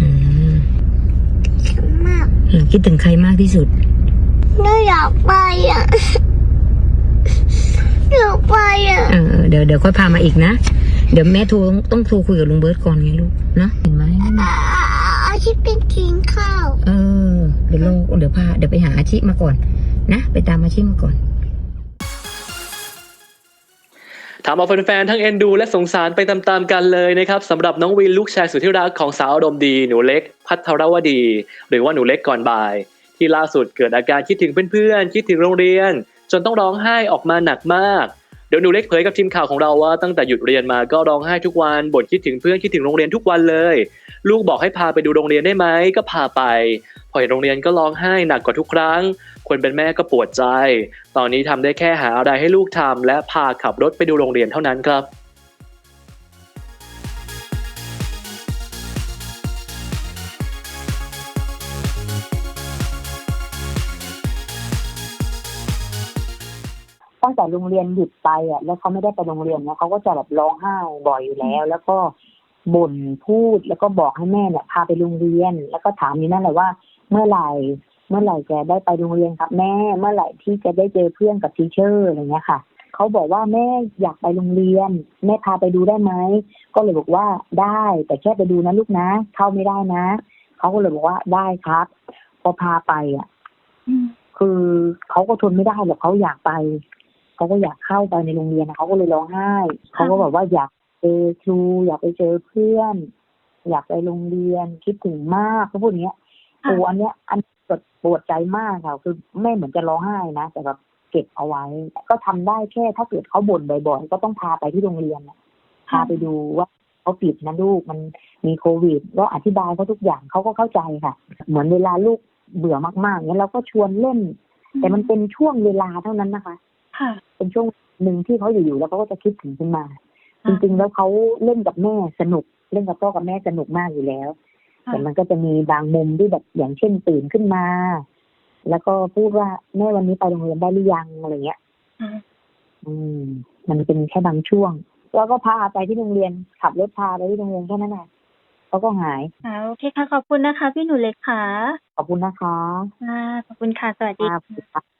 อืมมากอืมคิดถึงใครมากที่สุดหนูอยากไปอะอยากไปอะเออเออเดี๋ยวเดี๋ยวค่อยพามาอีกนะ เดี๋ยวแม่โทรต้องต้องโทรคุยกับลุงเบิร์ตก่อนไงลูกนะเห็นไหมอาอาชีพเป็นกินข้าว เออ เดี๋ยวลงเดี๋ยวพาเดี๋ยวไปหาอาชีพมาก่อน นะ ไปตามอาชีพมาก่อน ถามเอาแฟนๆทั้งเอ็นดูและสงสารไปตามๆกันเลยนะครับสำหรับน้องวินลูกชายสุดที่รักของสาวอารมณ์ดีหนูเล็ก พัทรวดี หรือว่าหนูเล็กก่อนบ่าย ที่ล่าสุดเกิดอาการคิดถึงเพื่อนๆคิดถึงโรงเรียน จนต้องร้องไห้ออกมาหนักมากเดี๋ยวหนูเล็กเผยกับทีมข่าวของเราว่าตั้งแต่หยุดเรียนมาก็ร้องไห้ทุกวันบ่นคิดถึงเพื่อนคิดถึงโรงเรียนทุกวันเลย ลูกบอกให้พาไปดูโรงเรียนได้ไหมก็พาไป พอเห็นโรงเรียนก็ร้องไห้หนักกว่าทุกครั้ง คนเป็นแม่ก็ปวดใจ ตอนนี้ทำได้แค่หาอะไรให้ลูกทำและพาขับรถไปดูโรงเรียนเท่านั้นครับตั้งแต่โรงเรียนหยุดไปอะ แล้วเขาไม่ได้ไปโรงเรียนเนี่ยเขาก็จะแบบร้องไห้บ่อยอยู่แล้ว แล้วก็บ่นพูดแล้วก็บอกให้แม่เนี่ยพาไปโรงเรียน แล้วก็ถามอยู่นั่นแหละว่า เมื่อไหร่ เมื่อไหร่จะได้ไปโรงเรียนครับแม่ เมื่อไหร่ที่จะได้เจอเพื่อนกับทีเชอร์อะไรเงี้ยค่ะเขาบอกว่าแม่อยากไปโรงเรียน แม่พาไปดูได้ไหมก็เลยบอกว่าได้ แต่แค่ไปดูนะลูกนะ เข้าไม่ได้นะเขาก็เลยบอกว่าได้ครับ พอพาไปอะคือเขาก็ทนไม่ได้หรอกเขาอยากไปเขาก็อยากเข้าไปในโรงเรียนเขาก็เลยร้องไห้เขาก็แบบว่าอยากเจอครูอยากไปเจอเพื่อน อยากไปโรงเรียนคิดถึงมากเขาพูดอย่างเงี้ย โอ้อันเนี้ย อันปวดปวดใจมากค่ะ คือแม่เหมือนจะร้องไห้นะแต่แบบเก็บเอาไว้ ก็ทำได้แค่ถ้าเกิดเขาบ่นบ่อยๆก็ต้องพาไปที่โรงเรียนน่ะพาไปดูว่าเขาปิดนะลูกมันมีโควิดก็อธิบายเขาทุกอย่างเขาก็เข้าใจค่ะ เหมือนเวลาลูกเบื่อมากๆเนี้ยเราก็ชวนเล่น แต่มันเป็นช่วงเวลาเท่านั้นนะคะค่ะเป็นช่วงหนึ่งที่เขาอยู่ๆแล้วเขาก็จะคิดถึงขึ้นมาจอ่าริงๆแล้วเขาเล่นกับแม่สนุก เล่นกับพ่อกับแม่สนุกมากอยู่แล้วค่ะ แต่มันก็จะมีบางมุมที่แบบอย่างเช่นตื่นขึ้นมา แล้วก็พูดว่าแม่วันนี้ไปโรงเรียนได้หรือยังอะไรเงี้ยอ่าอืม มันเป็นแค่บางช่วง แล้วก็พาไปที่โรงเรียนขับรถพาไปที่โรงเรียนแค่นั้นแหละเขาก็หายอ่าโอเคค่ะขอบคุณนะคะ พี่หนูเล็กค่ะ ขอบคุณนะคะอ่าขอบคุณค่ะ สวัสดีครับค่ะ